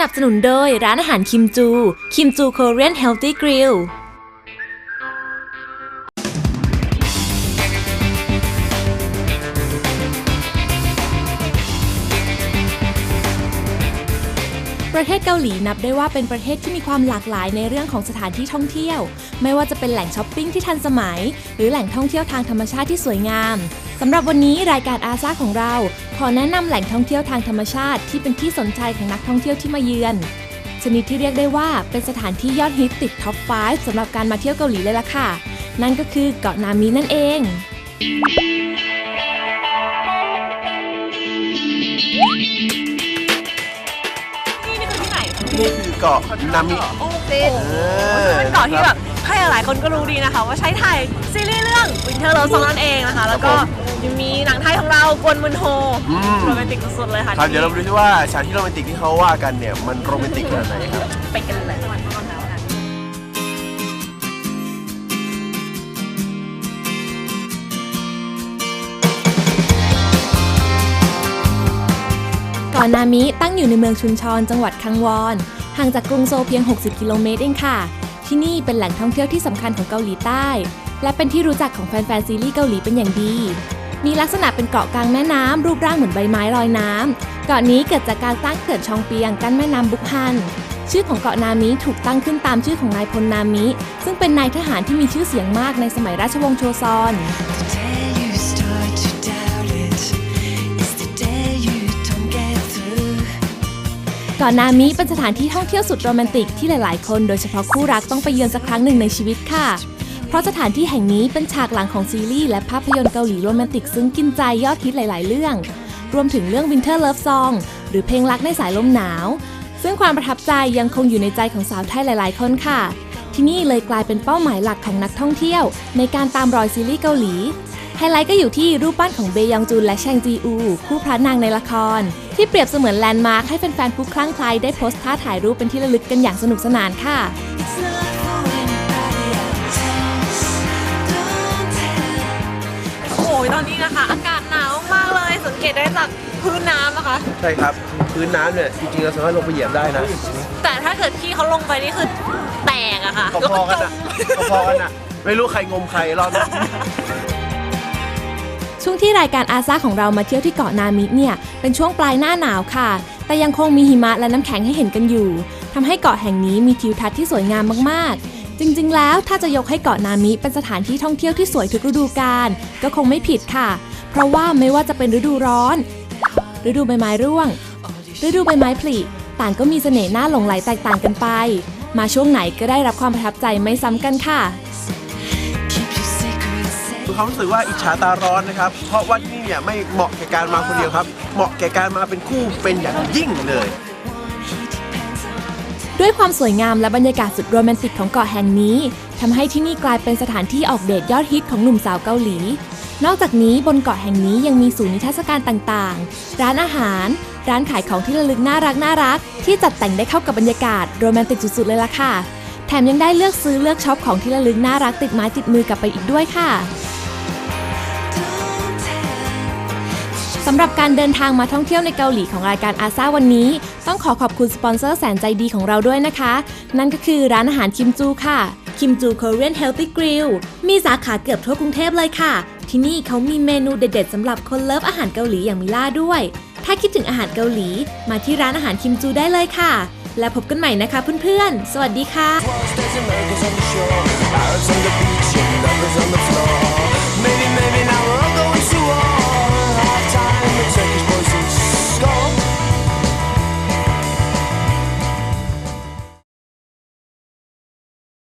นับสนุนโดยร้านอาหารคิมจู คิมจู Korean Healthy Grill ประเทศเกาหลีนับได้ว่าเป็นประเทศที่มีความหลากหลายในเรื่องของสถานที่ท่องเที่ยว ไม่ว่าจะเป็นแหล่งช้อปปิ้งที่ทันสมัย หรือแหล่งท่องเที่ยวทางธรรมชาติที่สวยงามสำหรับวันนี้รายการอาซาของเรา ขอแนะนำแหล่งท่องเที่ยวทางธรรมชาติที่เป็นที่สนใจของนักท่องเที่ยวที่มาเยือน ชนิดที่เรียกได้ว่าเป็นสถานที่ยอดฮิตติดท็อป 5สำหรับการมาเที่ยวเกาหลีเลยล่ะค่ะ นั่นก็คือเกาะนามินั่นเอง นี่คือเกาะนามิ โอ้เจเออเป็นเกาะที่แบบใครหลายคนก็รู้ดีนะคะ ว่าใช้ถ่ายซีรีส์เรื่อง Winter Love Song นั่นเองนะคะ แล้วก็ยังมีหนังไทยของเรากวนมุนโฮอืม โรแมนติกสุดๆเลยค่ะครับเดี๋ยวเราไปดูซิว่าฉากที่โรแมนติกที่เขาว่ากันเนี่ย มันโรแมนติกขนาดไหนครับ ไปกันเลยาะนามิตั้งอยู่ในเมืองชุนชอนจังหวัดคังวอน ห่างจากกรุงโซลเพียง 60 กิโลเมตรเองค่ะ ที่นี่เป็นแหล่งท่องเที่ยวที่สำคัญของเกาหลีใต้ และเป็นที่รู้จักของแฟนๆซีรีส์เกาหลีเป็นอย่างดี มีลักษณะเป็นเกาะกลางแม่น้ำรูปร่างเหมือนใบไม้ลอยน้ำเกาะนี้เกิดจากการสร้างเขื่อนชองเปียงกั้นแม่น้ำบุกฮันชื่อของเกาะนามิถูกตั้งขึ้นตามชื่อของนายพลนามิ ซึ่งเป็นนายทหารที่มีชื่อเสียงมากในสมัยราชวงศ์โชซอน เกาะนามิเป็นสถานที่ท่องเที่ยวสุดโรแมนติกที่หลาย ๆ คนโดยเฉพาะคู่รักต้องไปเยือนสักครั้งหนึ่งในชีวิตค่ะ เพราะสถานที่แห่งนี้เป็นฉากหลังของซีรีส์และภาพยนตร์เกาหลีโรแมนติกซึ้งกินใจยอดฮิตหลาย ๆ เรื่อง รวมถึงเรื่อง Winter Love Song หรือเพลงรักในสายลมหนาว ซึ่งความประทับใจยังคงอยู่ในใจของสาวไทยหลาย ๆ คนค่ะ ที่นี่เลยกลายเป็นเป้าหมายหลักของนักท่องเที่ยว ในการตามรอยซีรีส์เกาหลี ไฮไลท์ก็อยู่ที่รูปปั้นของเบยองจูนและแชงจีอูคู่พระนางในละคร ที่เปรียบเสมือนแลนด์มาร์คให้แฟนๆผู้คลั่งไคล้ได้โพสต์ท่าถ่ายรูปเป็นที่ระลึกกันอย่างสนุกสนานค่ะ It's not for anybody else. Don't tell. โอ้ยตอนนี้นะคะ อากาศหนาวมากเลยสังเกตได้จากพื้นน้ำนะคะ ใช่ครับ พื้นน้ำเนี่ยจริงๆเราสามารถลงไปเหยียบได้นะ แต่ถ้าเกิดพี่เขาลงไปนี่คือแตกอะค่ะพอๆกันอะพอๆกันอะไม่รู้ใครงมใครรอบนี้ ช่วงที่รายการอาซาของเรามาเที่ยวที่เกาะนามิเนี่ย เป็นช่วงปลายหน้าหนาวค่ะ แต่ยังคงมีหิมะและน้ำแข็งให้เห็นกันอยู่ทำให้เกาะแห่งนี้มีทิวทัศน์ที่สวยงามมากๆจริง ๆ แล้วถ้าจะยกให้เกาะนามิเป็นสถานที่ท่องเที่ยวที่สวยทุกฤดูกาลก็คงไม่ผิดค่ะ เพราะว่าไม่ว่าจะเป็นฤดูร้อน ฤดูใบไม้ร่วง ฤดูใบไม้ผลิต่างก็มีเสน่ห์น่าหลงไหลแตกต่างกันไป มาช่วงไหนก็ได้รับความประทับใจไม่ซ้ำกันค่ะ มีความรู้สึกว่าอิจฉาตาร้อนนะครับ เพราะว่าที่นี่เนี่ยไม่เหมาะแก่การมาคนเดียวครับ เหมาะแก่การมาเป็นคู่เป็นอย่างยิ่งเลย ด้วยความสวยงามและบรรยากาศสุดโรแมนติกของเกาะแห่งนี้ทำให้ที่นี่กลายเป็นสถานที่ออกเดทยอดฮิตของหนุ่มสาวเกาหลี นอกจากนี้บนเกาะแห่งนี้ยังมีศูนย์นิทรรศการต่างๆ ร้านอาหาร ร้านขายของที่ระลึกน่ารักน่ารัก ที่จัดแต่งได้เข้ากับบรรยากาศโรแมนติกสุดๆเลยล่ะค่ะ แถมยังได้เลือกซื้อเลือกช็อปของที่ระลึกน่ารักติดไม้ติดมือกลับไปอีกด้วยค่ะ สำหรับการเดินทางมาท่องเที่ยวในเกาหลีของรายการอาซาวันนี้ ต้องขอขอบคุณสปอนเซอร์แสนใจดีของเราด้วยนะคะ นั่นก็คือร้านอาหารคิมจูค่ะคิมจู Korean Healthy Grill มีสาขาเกือบทั่วกรุงเทพเลยค่ะ ที่นี่เขามีเมนูเด็ดๆสำหรับคนเลิฟอาหารเกาหลีอย่างมิล่าด้วย ถ้าคิดถึงอาหารเกาหลี มาที่ร้านอาหารคิมจูได้เลยค่ะ และพบกันใหม่นะคะเพื่อนๆ สวัสดีค่ะ